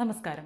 നമസ്കാരം.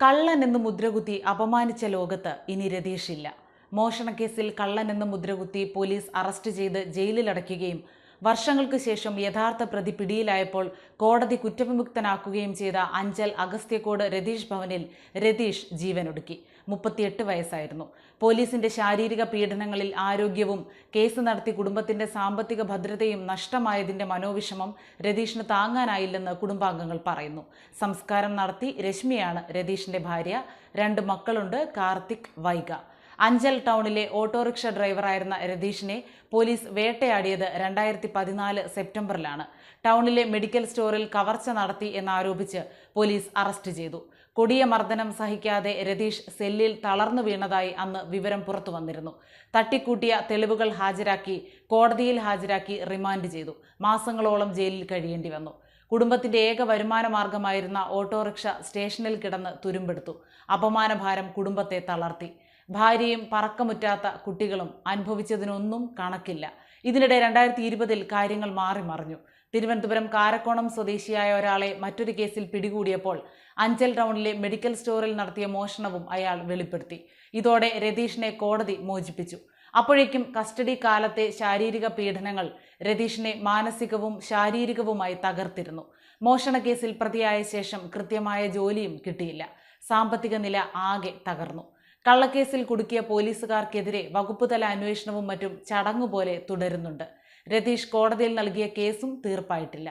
കള്ളൻ എന്ന് മുദ്രകുത്തി അപമാനിച്ച ലോകത്ത് ഇനി രതീഷില്ല. മോഷണക്കേസിൽ കള്ളൻ എന്ന് മുദ്രകുത്തി പോലീസ് അറസ്റ്റ് ചെയ്ത് ജയിലിലടയ്ക്കുകയും വർഷങ്ങൾക്ക് ശേഷം യഥാർത്ഥ പ്രതി പിടിയിലായപ്പോൾ കോടതി കുറ്റവിമുക്തനാക്കുകയും ചെയ്ത അഞ്ചൽ അഗസ്ത്യക്കോട് രതീഷ് ഭവനിൽ രതീഷ് ജീവനൊടുക്കി. മുപ്പത്തിയെട്ട് വയസ്സായിരുന്നു. പോലീസിന്റെ ശാരീരിക പീഡനങ്ങളിൽ ആരോഗ്യവും കേസ് നടത്തി കുടുംബത്തിന്റെ സാമ്പത്തിക ഭദ്രതയും നഷ്ടമായതിന്റെ മനോവിഷമം രതീഷിന് താങ്ങാനായില്ലെന്ന് കുടുംബാംഗങ്ങൾ പറയുന്നു. സംസ്കാരം നടത്തി രശ്മിയാണ് രതീഷിന്റെ ഭാര്യ. രണ്ട് മക്കളുണ്ട് കാർത്തിക് വൈഗ. അഞ്ചൽ ടൗണിലെ ഓട്ടോറിക്ഷ ഡ്രൈവറായിരുന്ന രതീഷിനെ പോലീസ് വേട്ടയാടിയത് രണ്ടായിരത്തി പതിനാല് സെപ്റ്റംബറിലാണ്. ടൗണിലെ മെഡിക്കൽ സ്റ്റോറിൽ കവർച്ച നടത്തി എന്നാരോപിച്ച് പോലീസ് അറസ്റ്റ് ചെയ്തു. കൊടിയ മർദ്ദനം സഹിക്കാതെ രതീഷ് സെല്ലിൽ തളർന്നു വീണതായി അന്ന് വിവരം പുറത്തു വന്നിരുന്നു. തട്ടിക്കൂട്ടിയ തെളിവുകൾ ഹാജരാക്കി കോടതിയിൽ ഹാജരാക്കി റിമാൻഡ് ചെയ്തു. മാസങ്ങളോളം ജയിലിൽ കഴിയേണ്ടി വന്നു. കുടുംബത്തിന്റെ ഏക വരുമാന മാർഗമായിരുന്ന ഓട്ടോറിക്ഷ സ്റ്റേഷനിൽ കിടന്ന് തുരുമ്പെടുത്തു. അപമാനഭാരം കുടുംബത്തെ തളർത്തി. ഭാര്യയും പറക്കമുറ്റാത്ത കുട്ടികളും അനുഭവിച്ചതിനൊന്നും കണക്കില്ല. ഇതിനിടെ രണ്ടായിരത്തി ഇരുപതിൽ കാര്യങ്ങൾ മാറി മറിഞ്ഞു. തിരുവനന്തപുരം കാരക്കോണം സ്വദേശിയായ ഒരാളെ മറ്റൊരു കേസിൽ പിടികൂടിയപ്പോൾ അഞ്ചൽ ടൗണിലെ മെഡിക്കൽ സ്റ്റോറിൽ നടത്തിയ മോഷണവും അയാൾ വെളിപ്പെടുത്തി. ഇതോടെ രതീഷിനെ കോടതി മോചിപ്പിച്ചു. അപ്പോഴേക്കും കസ്റ്റഡി കാലത്തെ ശാരീരിക പീഡനങ്ങൾ രതീഷിനെ മാനസികവും ശാരീരികവുമായി തകർത്തിരുന്നു. മോഷണക്കേസിൽ പ്രതിയായ ശേഷം കൃത്യമായ ജോലിയും കിട്ടിയില്ല. സാമ്പത്തിക നില ആകെ തകർന്നു. കള്ളക്കേസിൽ കുടുക്കിയ പോലീസുകാർക്കെതിരെ വകുപ്പുതല അന്വേഷണവും മറ്റും ചടങ്ങുപോലെ തുടരുന്നുണ്ട്. രതീഷ് കോടതിയിൽ നൽകിയ കേസും തീർപ്പായിട്ടില്ല.